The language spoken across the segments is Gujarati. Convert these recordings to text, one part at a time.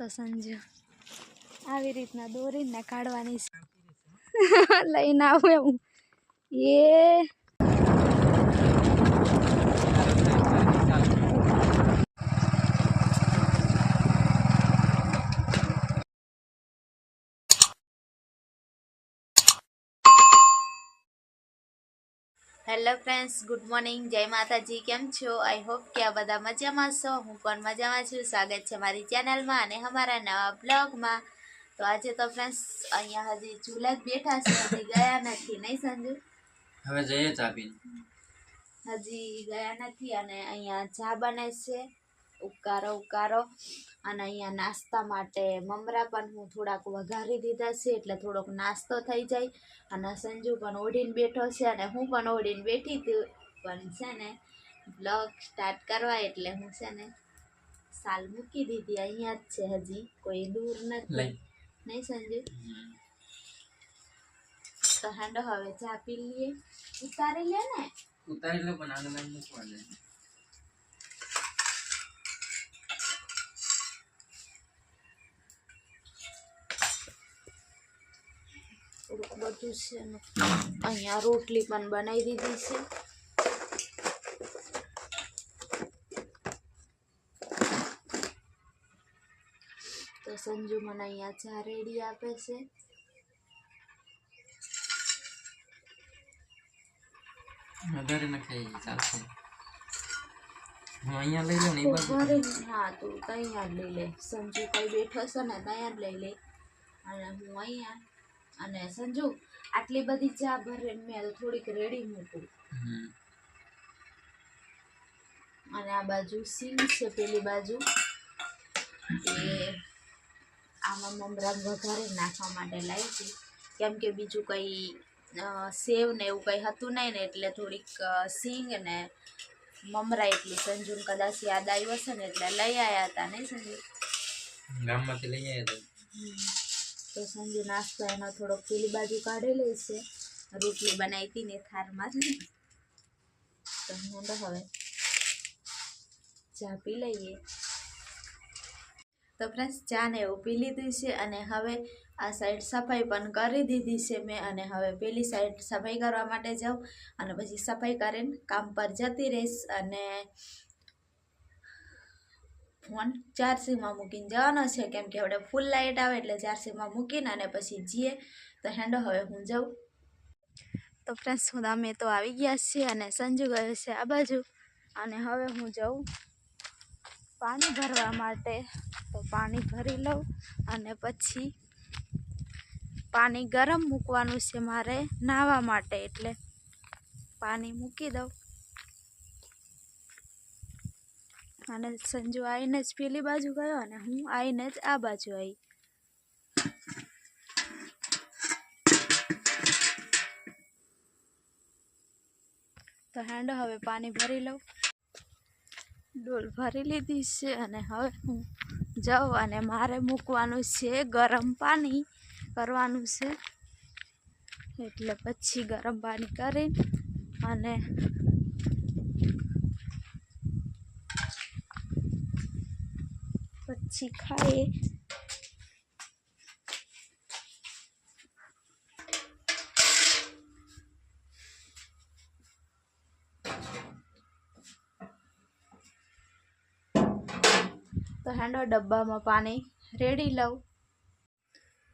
તો સંજુ આવી રીતના દોરીને કાઢવાની છે. લઈને આવું એવું એ હેલો ફ્રેન્ડ્સ ગુડ મોર્નિંગ. જય માતાજી. કેમ છો? આઈ હોપ કે આ બધા મજામાં છો. હું પણ મજામાં છું. સ્વાગત છે મારી ચેનલમાં અને અમારા નવા બ્લોગમાં. તો આજે તો ફ્રેન્ડ્સ અહીંયા હજી ચૂલા જ બેઠા છે. હજી ગયા નથી. નહીં સંજુ? હવે જઈએ ચા પી હજી ગયા નથી અને અહીંયા ચા બને છે. ઉકારો ઉકારો. અને અહીંયા નાસ્તા માટે મમરા પણ હું થોડાક વઘારી દીધા છે એટલે થોડોક નાસ્તો થઈ જાય. અને સંજુ પણ ઓઢીને બેઠો છે અને હું પણ ઓઢીને બેઠી હતી. પણ છે ને બ્લોગ સ્ટાર્ટ કરવા એટલે હું છે ને સાલ મૂકી દીધી. અહીંયા જ છે હજી. કોઈ દૂર નથી. નહીં સંજુ? તો હાંડો હવે ચા પી લઈએ. ઉતારી લે ને. ઉતારી લો પણ આનંદ મૂકવા થોડુંક બધું છે ને અહીંયા રોટલી પણ બનાવી દીધી છે. તો સંજુ મને અહીંયા ચા રેડી આપે છે. વધારે ન ખાઈ ચાલશે. હું અહીંયા લઈ લઉં ને એ બાજુ હા તું ત્યાં જ લઈ લે. સંજુ કઈ બેઠો છે ને ત્યાં જ લઈ લે. અને હું અહીંયા અને સંજુ આટલી બધી ચા ભરે મેં થોડીક રેડી મૂકું. અને આ બાજુ સિંગ છે પેલી બાજુ. એ આમાં મમરા વધારે નાખવા માટે લાવી હતી. કેમ કે બીજું કંઈ સેવ ને એવું કંઈ હતું નહીં ને એટલે થોડીક સિંગ ને મમરા એટલી સંજુને કદાચ યાદ આવ્યો હશે ને એટલે લઈ આવ્યા હતા નહીં સંજુ. ગામમાંથી લઈ આવ્યા તો તો સંજુ નાસ્તો એનો થોડોક પેલી બાજુ કાઢેલો છે. રોટલી બનાવી હતી ને થારમાં તો હું હવે ચા પી લઈએ. તો ફ્રેન્ડ્સ ચા ને એવું પી લીધી છે અને હવે આ સાઈડ સફાઈ પણ કરી દીધી છે મેં અને હવે પેલી સાઈડ સફાઈ કરવા માટે જાઉં અને પછી સફાઈ કરીને કામ પર જતી રહીશ અને ફોન ચાર્જિંગમાં મૂકીને જવાનો છે, કેમ કે આપણે ફૂલ લાઇટ આવે એટલે ચાર્જિંગમાં મૂકીને અને પછી જઈએ. તો હેન્ડો હવે હું જાઉં. તો ફ્રેન્ડ્સ હું અમે તો આવી ગયા છીએ અને સંજુ ગયો છે આ બાજુ. અને હવે હું જાઉં પાણી ભરવા માટે. તો પાણી ભરી લઉં અને પછી પાણી ગરમ મૂકવાનું છે મારે નાહવા માટે એટલે પાણી મૂકી દઉં. અને સંજુ આવીને જ પેલી બાજુ ગયો અને હું આવીને જ આ બાજુ આવી તો હેન્ડો હવે પાણી ભરી લઉં. ડોલ ભરી લીધી છે અને હવે હું જાઉં અને મારે મૂકવાનું છે ગરમ પાણી કરવાનું છે. એટલે પછી ગરમ પાણી કરી અને પછી તો હેન્ડો ડબ્બામાં પાણી રેડી લઉં.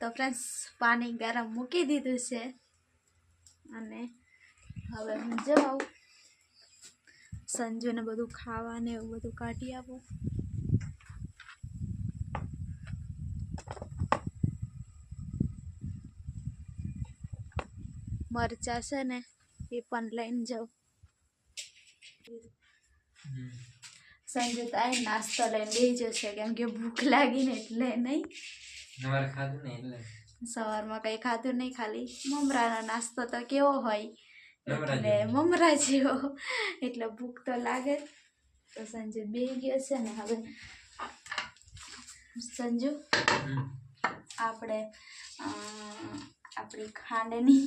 તો ફ્રેન્ડ્સ પાણી ગરમ મૂકી દીધું છે. અને હવે હું જાઉં. સંજુને બધું ખાવાને એવું બધું કાઢી આપું. મરચા છે ને એ પણ લઈને જાઉં. સંજય સંજુ તો અહીં નાસ્તો લઈને બેસી જશે કેમ કે ભૂખ લાગીને એટલે નહીં. સવારે ખાધું ને એટલે? સવારમાં કંઈ ખાધું નહીં ખાલી મમરાનો નાસ્તો તો કેવો હોય. એટલે મમરા જેવો. એટલે ભૂખ તો લાગે. તો સંજુ બે ગયો છે ને હવે. સંજુ આપણે આપણી ખાંડની.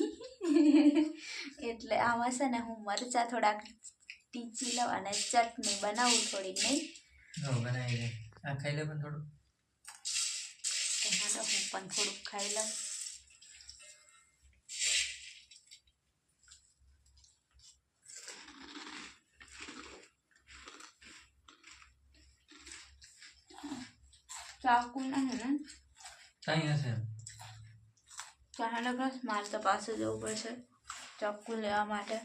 એટલે આમાં છે ને હું મરચાં થોડાક ટીચી લઉં અને ચટણી બનાવું થોડીક નહીં બનાવી આ ખાઈ લે પણ થોડું. હું પણ થોડુંક ખાઈ લઉં. ચાકુ નહીં ને હશે ચાહે લગસ મારે તો પાસે જવું પડશે ચાકુ લેવા માટે.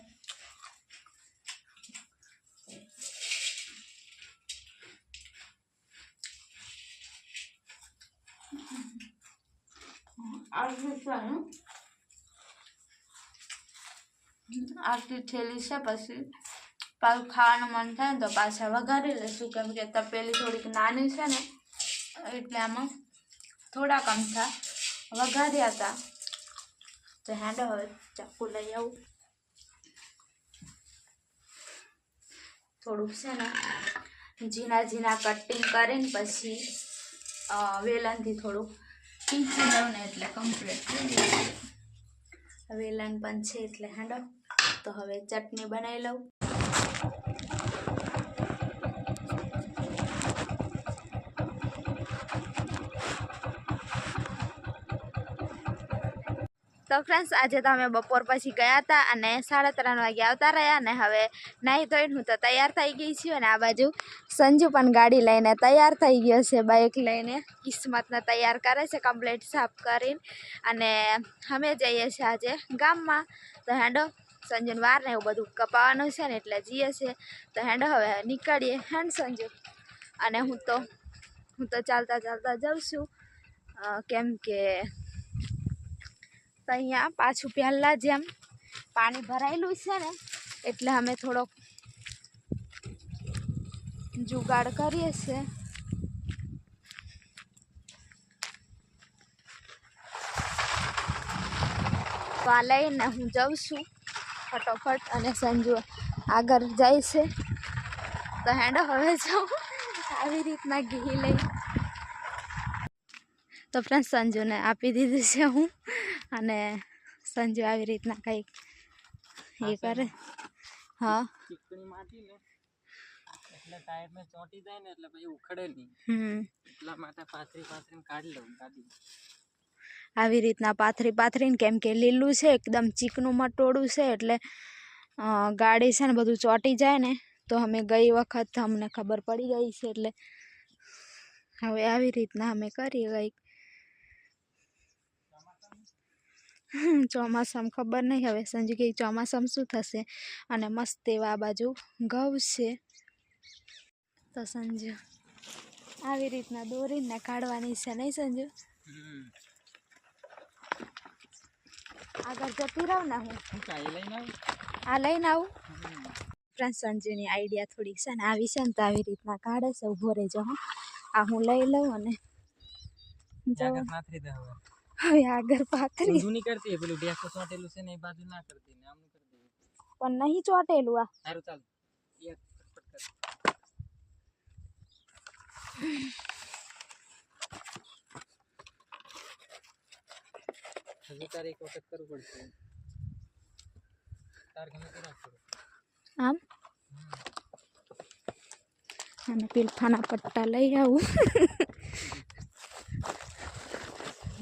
આટલું થેલી છે પછી પાછું ખાવાનું મન થાય ને તો પાછા વઘારી લઈશું. કેમ કે તપેલી થોડીક નાની છે ને એટલે આમાં થોડા કમથા વઘાર્યા હતા. તો હેડો હવે ચાકુ લઈ આવું થોડુંક છે ને ઝીણા ઝીણા કટિંગ કરીને પછી વેલણથી થોડુંક પીંચી લઉં ને એટલે કમ્પ્લીટ વેલણ પણ છે એટલે હેડો તો હવે ચટણી બનાવી લઉં તો ફ્રેન્ડ્સ આજે તો અમે બપોર પછી ગયા હતા અને સાડા ત્રણ વાગે આવતા રહ્યા અને હવે નાહી ધોઈને હું તો તૈયાર થઈ ગઈ છું અને આ બાજુ સંજુ પણ ગાડી લઈને તૈયાર થઈ ગયો છે બાઇક લઈને. કિસ્મતને તૈયાર કરે છે કમ્પ્લેટ સાફ કરીને. અને અમે જઈએ છીએ આજે ગામમાં. તો હેંડો, સંજુન વાર ને એવું બધું કપાવાનું છે ને એટલે જઈએ છીએ. તો હેંડો, હવે નીકળીએ. હેન્ડ સંજુ. અને હું તો હું તો ચાલતા ચાલતા જાઉં છું. કેમ કે અહીંયા પાછું પહેલાં જેમ પાણી ભરાયેલું છે ને, એટલે અમે થોડોક જુગાડ કરીએ છીએ. તો આ લઈને હું જાઉં છું ફટોફટ અને સંજુ આગળ જાય છે. તો હેડો, હવે જાઉં આવી રીતના ઘી લઈ તો ફ્રેન્ડ સંજુને આપી દીધું છે હું. અને સંજુ આવી રીતના કંઈક એ કરે. હા. એટલે ટાયર ને. ચોંટી જાય ને એટલે પછી ઉખડે નહીં. એટલા માટે પાથરી પાથરીને કાઢી લઉં કાઢી આવી રીતના પાથરી પાથરીને કેમ કે લીલું છે એકદમ ચીકનું મટોળું છે એટલે ગાડી છે ને બધું ચોંટી જાય ને તો અમે ગઈ વખત અમને ખબર પડી ગઈ છે એટલે હવે આવી રીતના અમે કરીએ કંઈક. ચોમાસામાં ખબર નહીં હવે સંજુ કે ચોમાસામાં શું થશે? અને મસ્ત એવા આ બાજુ ઘઉં છે. તો સંજુ આવી રીતના દોરીને કાઢવાની છે નહીં સંજુ? આગળ જતી રહું ને હું? આ લઈને આવું? ફ્રેન્ડ સંજુની આઈડિયા થોડીક છે ને આવી છે ને તો આવી રીતના કાઢે છે ઊભો રહેજો હા. આ હું લઈ લઉં અને હવે હવે આગળ પાથરી. ઊંધું નહીં કરતી પેલું ડેકો ચોંટેલું છે ને એ બાજુ ના કરતી ને આમનું કરી દે. પણ નહીં ચોટેલું આ. સારું ચાલ. એક ફટફટ કર હજુ તારે એક વખત કરવું પડશે. તાર ગમે તે રાખવું આમ? અને પીલફાના પટ્ટા લઈ આવું.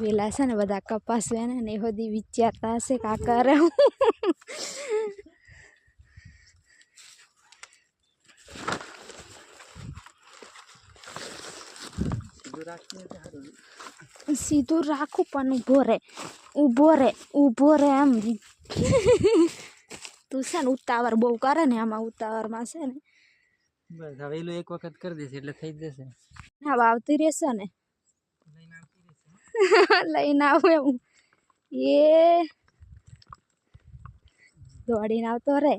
વેલા છે ને બધા કપાસ વેને ને એ બધી વિચારતા હશે કા કરે સીધું રાખું પણ ઊભો રે ઊભો રે ઊભો રે એમ. તું છે ને ઉતાવળ બહુ કરે ને આમાં ઉતાવળમાં છે ને. બસ હવે એક વખત કરી દેશે એટલે થઈ જશે. હા આવતી રહેશે ને. લઈને આવું એવું એ દોડીને આવતો રે.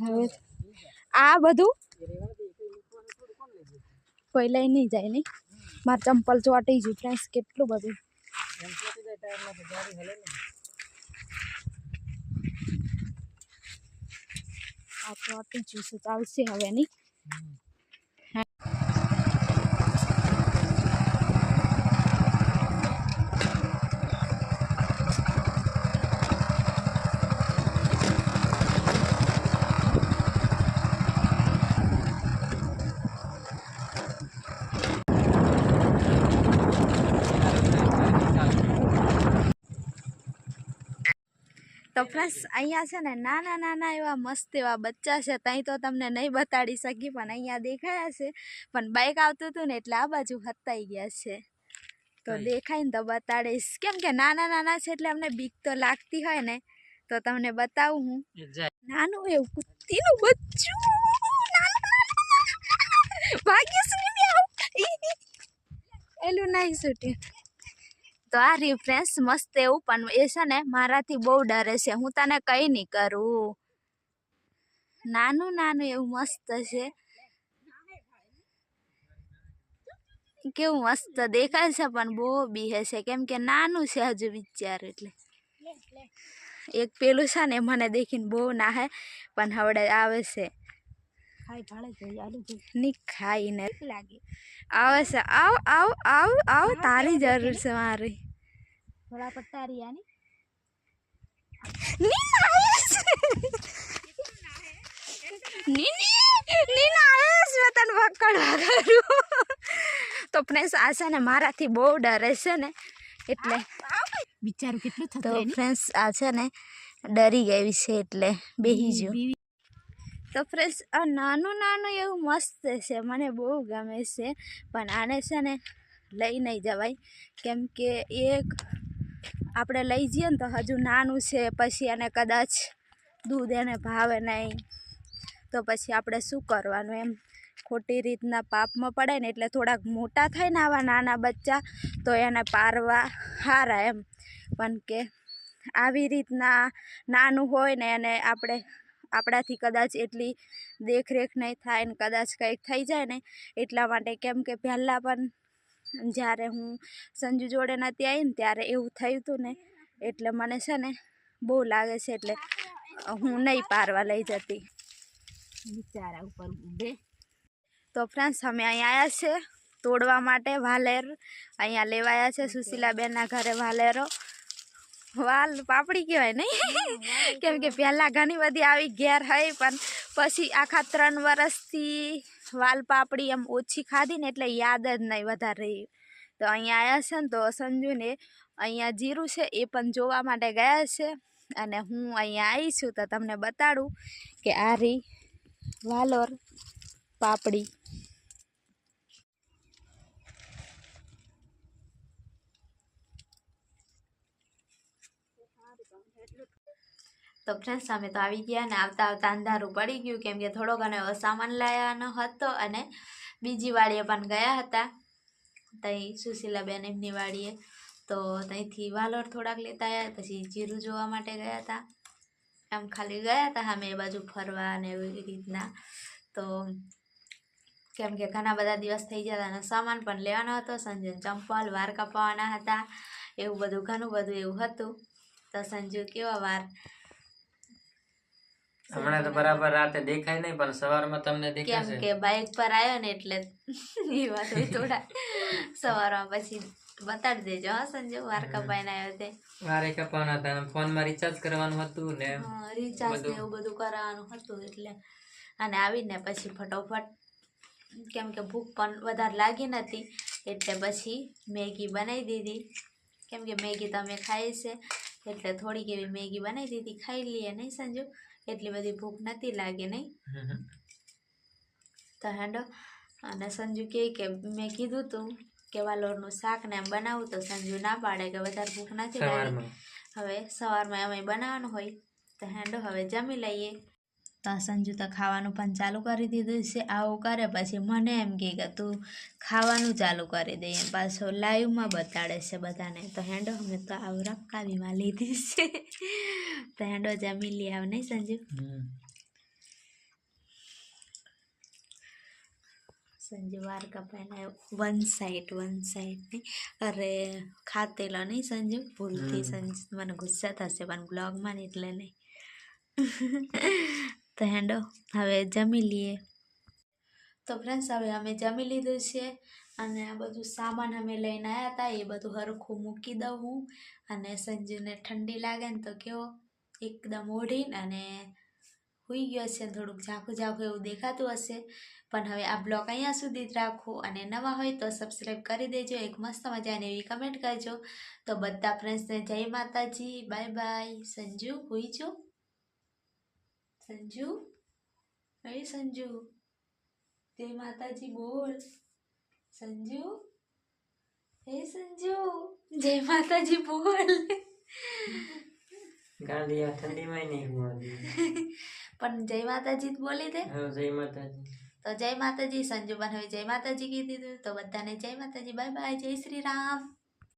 હવે આ બધું કંઈ લઈ નહીં જાય નહીં. મારા ચંપલ ચોટી ગયું ફ્રેન્ડ્સ કેટલું બધું. એમ આ ચોટી ગયું ચાલશે હવે નહીં. તો ફ્રેન્ડ્સ અહીંયા છે ને નાના નાના એવા મસ્ત એવા બચ્ચા છે ત્યાં તો તમને નહીં બતાડી શકી પણ અહીંયા દેખાયા છે પણ બાઇક આવતું હતું ને એટલે આ બાજુ હતાઈ ગયા છે તો? દેખાય ને તો બતાડીશ કેમ કે નાના નાના છે એટલે અમને બીક તો લાગતી હોય ને તો તમને બતાવું હું નાનું એવું કુત્તીનું બચ્ચું ભાગ્યશ્રી એલું નાઈ છૂટ્યું તો આ રિફ્રેન્સ મસ્ત એવું પણ એ છે ને મારાથી બહુ ડરે છે. હું તને કંઈ નહીં કરું. નાનું નાનું એવું મસ્ત છે. કેવું મસ્ત દેખાય છે પણ બહુ બીહે છે. કેમ કે નાનું છે હજુ વિચાર એટલે. એક પેલું છે ને મને દેખીને બહુ નાહે પણ હવડે આવે છે. ખાઈને. લાગે. આવે છે. આવ આવ આવ આવ તારી જરૂર છે મારી. થોડા પટ્ટા રિયાની ની તો ફ્રેન્ડ્સ આ છે ને મારાથી બહુ ડરે છે ને. એટલે બિચારું કેટલું તો થતું ફ્રેન્ડ્સ આ છે ને ડરી ગઈ છે એટલે બેહી જો તો ફ્રેન્ડ્સ આ નાનું નાનું એવું મસ્ત છે. મને બહુ ગમે છે. પણ આને છે ને લઈ નહીં જવાય. કેમ કે એક આપણે લઈ જઈએ ને તો હજુ નાનું છે, પછી એને કદાચ દૂધ એને ભાવે નહીં, તો પછી આપણે શું કરવાનું એમ? ખોટી રીતના પાપમાં પડે ને એટલે થોડાક મોટા થાય ને આવા નાના બચ્ચા, તો એને પારવા સારા એમ. પણ કે આવી રીતના નાનું હોય ને એને આપણે, આપણાથી કદાચ એટલી દેખરેખ નહીં થાય ને કદાચ કંઈક થઈ જાય ને એટલા માટે કેમ કે પહેલાં પણ જ્યારે હું સંજુ જોડે નહોતી આવી ને ત્યારે એવું થયું હતું ને એટલે મને છે ને બહુ લાગે છે એટલે હું નહીં પારવા લઈ જતી. બિચારા ઉપર ઊભે તો ફ્રેન્ડ્સ અમે અહીંયા આવ્યા છે તોડવા માટે વાલેર. અહીંયા લેવાયા છે સુશીલાબેનના ઘરે વાલેરો. વાલ પાપડી કહેવાય નહીં? કેમ કે પહેલાં ઘણી બધી આવી ઘેર હોય પણ પછી આખા ત્રણ વર્ષથી વાલ પાપડી એમ ઓછી ખાધી ને એટલે યાદ જ નહીં વધારે રહી. તો અહીંયા આવ્યા છે ને તો સંજુને અહીંયા જીરું છે એ પણ જોવા માટે ગયા છે. અને હું અહીંયા આવી છું તો તમને બતાડું કે આ રી વાલોર પાપડી. તો ફ્રેન્ડ્સ અમે તો આવી ગયા અને આવતા આવતા અંધારું પડી ગયું, કેમ કે થોડો ઘણો સામાન લાવવાનો હતો અને બીજી વાડીએ પણ ગયા હતા. ત્યાં સુશીલાબેન એમની વાડીએ. તો ત્યાંથી વાલોર થોડાક લેતા આવ્યા પછી જીરું જોવા માટે ગયા હતા. આમ ખાલી ગયા હતા અમે એ બાજુ ફરવા ને એવી રીતના. તો કેમ કે ઘણા બધા દિવસ થઈ ગયા હતા અને સામાન પણ લેવાનો હતો. સંજુ ચંપલ, વાર કપાવવાના હતા. એવું બધું ઘણું બધું એવું હતું. તો સંજુ કેવા વાર હમણાં તો બરાબર રાતે દેખાય નહીં પણ સવારમાં તમને કેમ કે બાઇક પર આવ્યો ને એટલે એ વાત હોય થોડા. સવારમાં પછી બતાડી દેજો હા સંજુ વાર કપાઈને આવ્યો તે. વારે કપાવાના હતા અને ફોનમાં રિચાર્જ કરવાનું હતું ને રિચાર્જ ને એવું બધું કરાવવાનું હતું એટલે. અને આવીને પછી ફટોફટ કેમ કે ભૂખ પણ વધારે લાગી નથી એટલે પછી મેગી બનાવી દીધી. કેમ કે મેગી તમે ખાઈ છે એટલે થોડીક એવી મેગી બનાવી દીધી. ખાઈ લઈએ નહીં સંજુ? એટલી બધી ભૂખ નથી લાગી નહીં. તો હેંડો. અને સંજુ કહે કે મેં કીધું તું કે વાલોરનું શાક ને એમ બનાવું તો સંજુ ના પાડે કે વધારે ભૂખ નથી લાગી. હવે સવારમાં અમે બનાવવાનું હોય. તો હેંડો હવે જમી લઈએ. તો સંજુ તો ખાવાનું પણ ચાલુ કરી દીધું છે. આવું કરે પછી મને એમ કહે કે તું ખાવાનું ચાલુ કરી દે એમ પાછો લાઈવમાં બતાડે છે બધાને. તો હેંડો અમે તો આવું રપકાવીમાં લીધી છે. તો હેંડો જમી લઈએ આવ નહીં સંજુ? સંજુ વાર કપાઈને વન સાઈડ વન સાઈડ ને. અરે ખાતેલો નહીં સંજુ? ભૂલથી સંજુ મને ગુસ્સા થશે પણ બ્લોગમાં ને એટલે નહીં. તો હેંડો, હવે જમી લઈએ. તો ફ્રેન્ડ્સ હવે અમે જમી લીધું છે અને આ બધું સામાન અમે લઈને આવ્યા હતા એ બધું હરખું મૂકી દઉં હું અને સંજુને ઠંડી લાગે ને તો કેવો, એકદમ ઓઢીને અને હોઈ ગયો છે થોડુંક ઝાંખું ઝાંખું એવું દેખાતું હશે. પણ હવે આ બ્લોગ અહીંયા સુધી જ રાખો અને નવા હોય તો સબસ્ક્રાઈબ કરી દેજો, એક મસ્ત મજાની એવી કમેન્ટ કરજો. તો બધા ફ્રેન્ડ્સને જય માતાજી બાય બાય સંજુ, હુઈ જો. સંજુ? એ સંજુ? તે માતાજી બોલ. સંજુ? હે સંજુ? જય માતાજી બોલ. આ ઠંડીમાં નહીં હોવાતી પણ જય માતાજી જ બોલી દે. જય માતાજી. તો જય માતાજી સંજુ બન હવે જય માતાજી કીધી તો બધાને જય માતાજી. Bye bye. જય શ્રી રામ.